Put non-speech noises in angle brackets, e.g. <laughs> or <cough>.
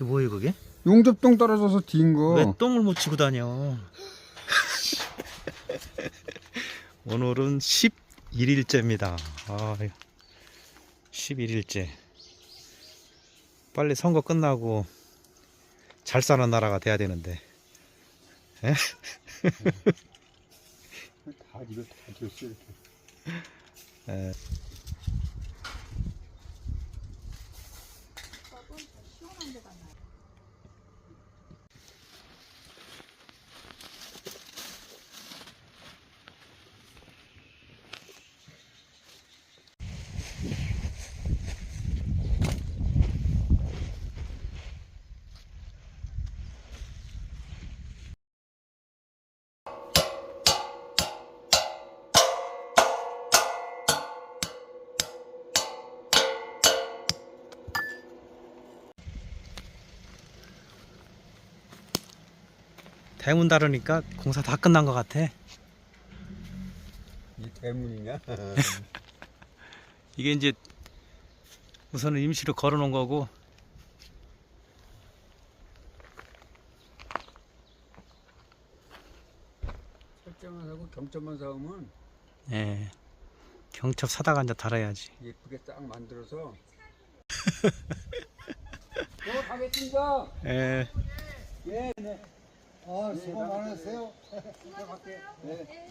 그게 뭐예요 그게? 용접동 떨어져서 뒤인 거. 왜 똥을 못 치고 다녀? <laughs> 오늘은 11일째입니다. 아, 11일째. 빨리 선거 끝나고 잘 사는 나라가 돼야 되는데. 다 이거 다 줬어 이렇게. 에, 대문 다르니까 공사 다 끝난 것 같아. 이 대문이냐? <laughs> 이게 이제 우선은 임시로 걸어 놓은 거고 설정만 하고 경점만 사오면 예. 경첩 사다가 이제 달아야지. 예쁘게 딱 만들어서. <laughs> 어, 가겠습니다. 예. 예, 네. 아, 수고 많으세요. 네.